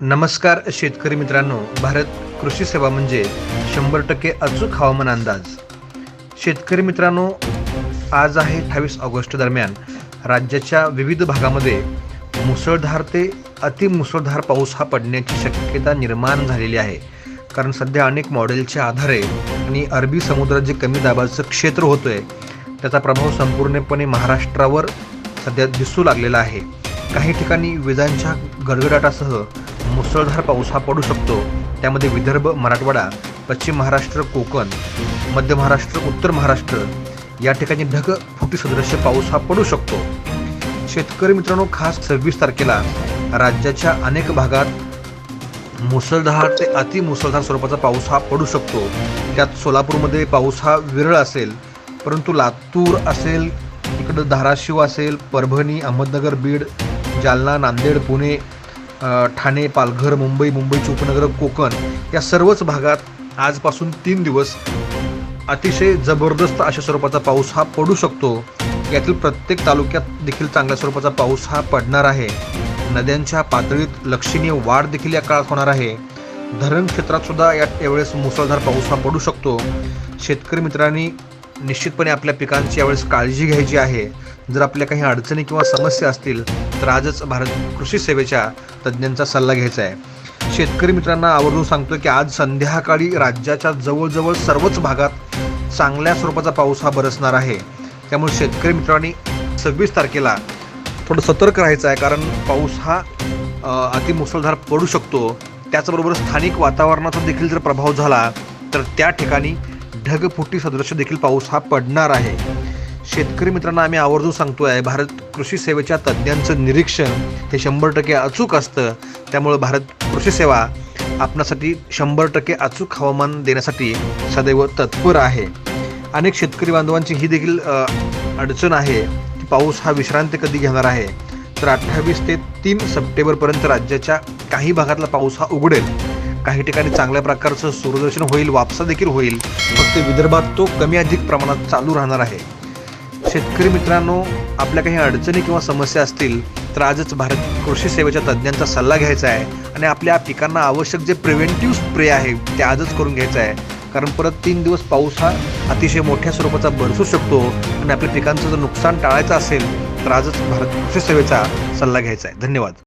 नमस्कार शेतकरी मित्रांनो भारत कृषी सेवा म्हणजे शंभर टक्के अचूक हवामान अंदाज. शेतकरी मित्रांनो आज आहे अठ्ठावीस ऑगस्ट दरम्यान. राज्याच्या विविध भागामध्ये मुसळधार ते अतिमुसळधार पाऊस हा पडण्याची शक्यता निर्माण झालेली आहे. कारण सध्या अनेक मॉडेलच्या आधारे आणि अरबी समुद्रात जे कमी दाबाचं क्षेत्र होतोय त्याचा प्रभाव संपूर्णपणे महाराष्ट्रावर सध्या दिसू लागलेला आहे. काही ठिकाणी विजांच्या गडगडाटासह मुसळधार पाऊस हा पडू शकतो. त्यामध्ये विदर्भ मराठवाडा पश्चिम महाराष्ट्र कोकण मध्य महाराष्ट्र उत्तर महाराष्ट्र या ठिकाणी ढग फुटी सदृश्य पाऊस हा पडू शकतो. शेतकरी मित्रांनो खास सव्वीस तारखेला राज्याच्या अनेक भागात मुसळधार ते अतिमुसळधार स्वरूपाचा पाऊस हा पडू शकतो. त्यात सोलापूरमध्ये पाऊस हा विरळ असेल परंतु लातूर असेल इकडं धाराशिव असेल परभणी अहमदनगर बीड जालना नांदेड पुणे ठाणे पालघर मुंबई मुंबईची उपनगर कोकण या सर्वच भागात आजपासून तीन दिवस अतिशय जबरदस्त अशा स्वरूपाचा पाऊस हा पडू शकतो. यातील प्रत्येक तालुक्यात देखील चांगल्या स्वरूपाचा पाऊस हा पडणार आहे. नद्यांच्या पातळीत लक्षणीय वाढ देखील या काळात होणार आहे. धरण क्षेत्रात सुद्धा या यावेळेस मुसळधार पाऊस हा पडू शकतो. शेतकरी मित्रांनी निश्चितपणे आपल्या पिकांची यावेळेस काळजी घ्यायची आहे. जर आपल्या काही अडचणी किंवा समस्या असतील तर आजच भारत कृषी सेवेच्या तज्ज्ञांचा सल्ला घ्यायचा आहे. शेतकरी मित्रांना आवर्जून सांगतो की आज संध्याकाळी राज्याच्या जवळजवळ सर्वच भागात चांगल्या स्वरूपाचा पाऊस हा बरसणार आहे. त्यामुळे शेतकरी मित्रांनी सव्वीस तारखेला थोडं सतर्क राहायचं आहे कारण पाऊस हा अति अतिमुसळधार पडू शकतो. त्याचबरोबर स्थानिक वातावरणाचा देखील जर प्रभाव झाला तर त्या ठिकाणी ढगफुटी सदृश देखील पाऊस हा पडणार आहे. शेतकरी मित्रांना आम्ही आवर्जून सांगतोय भारत कृषी सेवेच्या तज्ज्ञांचं निरीक्षण हे शंभर टक्के अचूक असतं. त्यामुळं भारत कृषी सेवा आपणासाठी शंभर टक्के अचूक हवामान देण्यासाठी सदैव तत्पर आहे. अनेक शेतकरी बांधवांची ही देखील अडचण आहे की पाऊस हा विश्रांती कधी घेणार आहे? तर अठ्ठावीस ते तीन सप्टेंबरपर्यंत राज्याच्या काही भागातला पाऊस हा उघडेल. काही ठिकाणी चांगल्या प्रकारचं सूर्यदर्शन होईल वापसा देखील होईल. फक्त विदर्भात तो कमी अधिक प्रमाणात चालू राहणार आहे. शेतकरी मित्रांनो आपल्या काही अडचणी किंवा समस्या असतील तर आजच भारत कृषी सेवेच्या तज्ज्ञांचा सल्ला घ्यायचा आहे आणि आपल्या पिकांना आवश्यक जे प्रिव्हेंटिव्ह स्प्रे आहे ते आजच करून घ्यायचं आहे. कारण परत तीन दिवस पाऊस हा अतिशय मोठ्या स्वरूपाचा बरसू शकतो आणि आपल्या पिकांचं जर नुकसान टाळायचं असेल तर आजच भारत कृषी सेवेचा सल्ला घ्यायचा आहे. धन्यवाद.